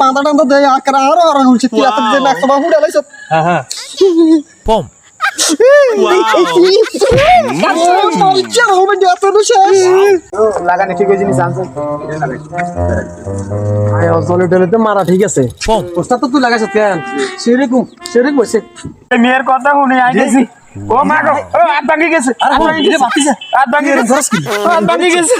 বাঁধা দেয় আকার আরও আরও উঠছে যে হ্যাঁ হ্যাঁ মারা ঠিক আছে তো তুই লাগাইছ কেন সেরকম সেরকম মেয়ের কথা শুনে আই গেছি ও মা গো ও হাত ভাঙি গেছে। হাত ভাঙি গেছে। হাত ভাঙি গেছে।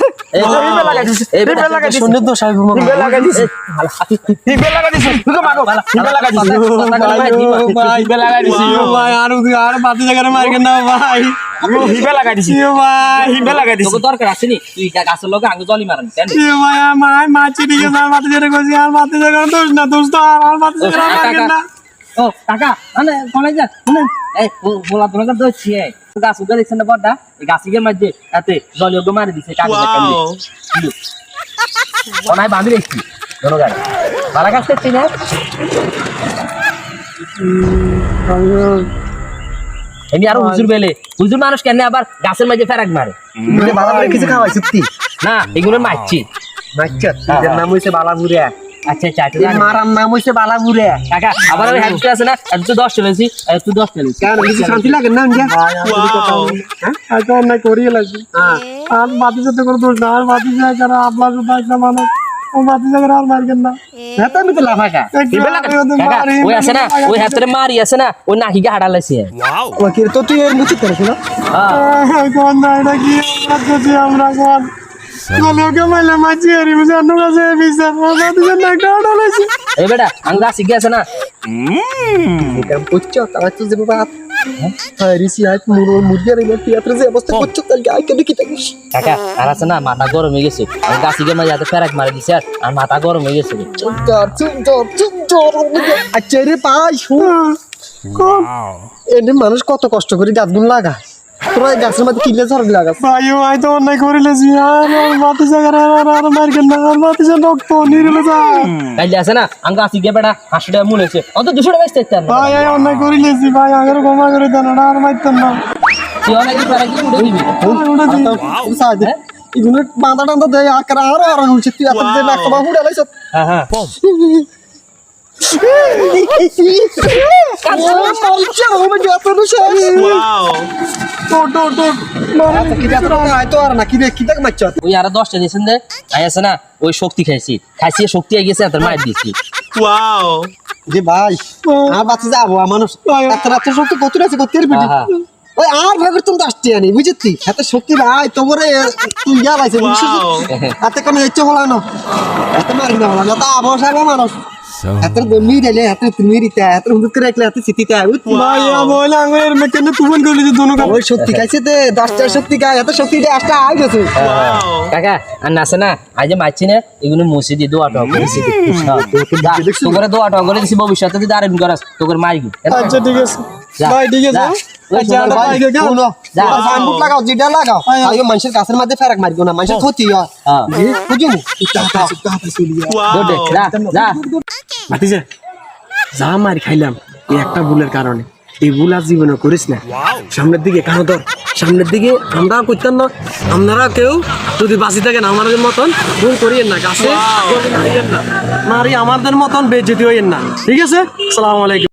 মাছি আর বাতি জায়গায় দোষ না দোষ তো আর আর বাতি জায়গায় না। ও কাকা মানে কোনে যা শুনেন। এই বলা তোমাকে দইছি এই। গাছ উগা দেখছেন না বড়টা এই গাছিকে মাঝে এতে জলি ওগো মারি দিছে কাগজে কান্দি কোনায় বাঁধি রেখছি ধন্যবাদ ভালো কাজ করছি না? এমনি আরও হুজুর বেলে। হুজুর মানুষ কেন আবার গাছের মাঝে ফেরাক মারে? বালা কিছু খাওয়াই সত্যি না এগুলো মারছি আচ্ছা এর নাম হইছে বালাপুরে আচ্ছা আচ্ছা আচ্ছা, মারার নাম হইছে বালাপুরে কাকা আবার ওই হ্যান্ড আছে না? আর তুই দশ চলেছি আর তুই দশ চলেছি কেন কিছু শান্তি লাগে না ইন্ডিয়া হ্যাঁ? আচ্ছা অন্যায় করিয়ে লাগছে আর বাতি সাথে করে দোষ না আর বাতি জায়গা আপনার সাথে একটা মানুষ ও বাতি জায়গা আর মারকেন না। হ্যাঁ তো আমি তো লাফাকা ওই আছে না? ওই হাতের মারি। আছে না? ওই নাকিকে হাঁটা লাইছে Wow. ওকে তো তুই এর মুচি করিস না কোন না এটা কি আমরা কোন লোকে মাইলে মাছি হারি বুঝে অন্য কাছে বিচার ওটা দিকে নাকটা আড়ালাইছি এই বেটা আঙ্গা শিখে আছে না? এটা বুঝছ তারা তো যাবে বাপ। হ্যাঁ? রিসি আই মুরগি আর এই টিয়াত্রে যে অবস্থা করছ তাহলে আই কেন কি থাকিস কাকা আর আছে না মাথা গরম হয়ে গেছে। আমি গাছিকে মাঝে ফেরাক মারি দিছে আর আর মাথা গরম হয়ে গেছে। আচ্ছা রে পাই শুন। Wow. এনে মানুষ কত কষ্ট করে গাছগুলো লাগা তোরা গাছের মধ্যে কিনলে ঝড় লাগাস ভাইও আই তো অন্যায় করে লেছি আর আর বাতি জায়গা আর আর মারকেন না আর বাতি জায়গা রক্ত নিরলে যা। কাইলে আছে না আঙ্গা শিখে বেটা হাসি টাকা মনে হয়েছে। অন্ত দুশো টাকা পারতাম না। ভাই আই অন্যায় করে লেছি ভাই আগের ক্ষমা করে দেন ওটা আর মারতেন না। বাঁধা টান্দা দেয় আকার আরও আরও উঠছে তুই এত যে নাক তোমা হুড়ে লাইছ হ্যাঁ হ্যাঁ. ওই আর দশটা দিয়েছেন দে। আছে না ওই শক্তি খাইছি। খাইছি শক্তি আই গেছে তোর মার দিছি। যে ভাই আর বাচ্চা যাব মানুষ এত রাত্রে শক্তি কত আছে কত পিঠে? ওই আর ভাবে তুমি আসতে আনি বুঝছি এত শক্তি ভাই তোমার তুই পাইছে এত কোনো ইচ্ছে হলো এত মারি না হলো তা আবহাওয়া মানুষ। সিটিতে ভাই বলে আঙের মেকেনে তুমন করে দিছে দোনো ওই শক্তি খাইছে তে দশটা শক্তি খায় এত শক্তি দিয়ে আসটা আই গেছে কাকা আর নাচে না আজ মারছি না এগুলো মুছে দিয়ে দোয়া টক করে দিছি তোকে দোয়া টক করে দিছি ভবিষ্যতে তুই দাঁড়ান করাস তোকে মারবি আচ্ছা ঠিক আছে ভাই ঠিক আছে যা। যা। মানুষের গাছের মধ্যে ফেরাক মারবো না মানুষের ক্ষতি হয়। বুঝুন যা যা ভাতিজা যা মার খাইলাম এই একটা ভুলের কারণে। এই ভুল আর জীবনে করিস না। সামনের দিকে কেন ধর। সামনের দিকে আমরা করতাম না। আপনারা কেউ যদি বাঁচি থাকেন আমাদের মতন ভুল করিয়েন না গাছে মারি আমাদের মতন বেজেতি হইয়েন না। ঠিক আছে? সালাম আলাইকুম।